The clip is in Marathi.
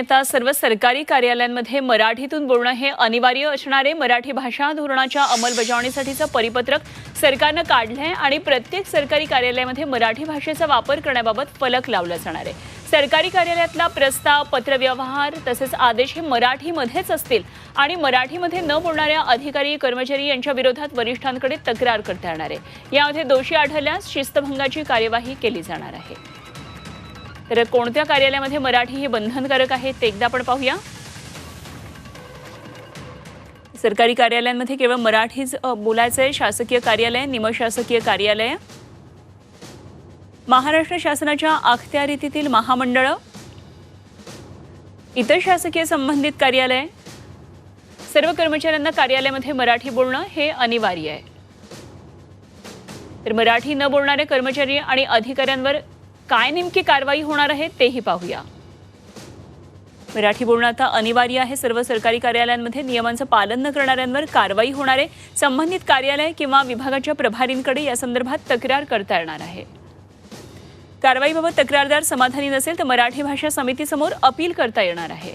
आता सर्व सरकारी कार्यालयांमध्ये मराठीतून बोलणं हे अनिवार्य असणारे मराठी भाषा धोरणाच्या अंमलबजावणीसाठीचं परिपत्रक सरकारनं काढलं आहे आणि प्रत्येक सरकारी कार्यालयामध्ये मराठी भाषेचा वापर करण्याबाबत फलक लावला जाणार आहे. सरकारी कार्यालयातला प्रस्ताव पत्रव्यवहार तसेच आदेश हे मराठीमध्येच असतील आणि मराठीमध्ये न बोलणाऱ्या अधिकारी कर्मचारी यांच्या विरोधात वरिष्ठांकडे तक्रार करता येणार आहे. यामध्ये दोषी आढळल्यास शिस्तभंगाची कार्यवाही केली जाणार आहे. तर कोणत्या कार्यालयामध्ये मराठी हे बंधनकारक आहे ते एकदा आपण पाहूया. सरकारी कार्यालयांमध्ये केवळ मराठीच बोलायचं आहे. शासकीय कार्यालय निमशासकीय कार्यालय. महाराष्ट्र शासनाच्या अखत्यारीतील महामंडळं. इतर शासकीय संबंधित कार्यालय. सर्व कर्मचाऱ्यांना कार्यालयामध्ये मराठी बोलणं हे अनिवार्य आहे. तर मराठी न बोलणारे कर्मचारी आणि अधिकाऱ्यांवर काय नेमकी कारवाई होणार आहे तेही पाहूया. मराठी बोलणं आता अनिवार्य आहे. सर्व सरकारी कार्यालयांमध्ये नियमांचं पालन न करणाऱ्यांवर कारवाई होणार आहे. संबंधित कार्यालय किंवा विभागाच्या प्रभारींकडे या संदर्भात तक्रार करता येणार आहे. कारवाईबाबत तक्रारदार समाधानी नसेल तर मराठी भाषा समितीसमोर अपील करता येणार आहे.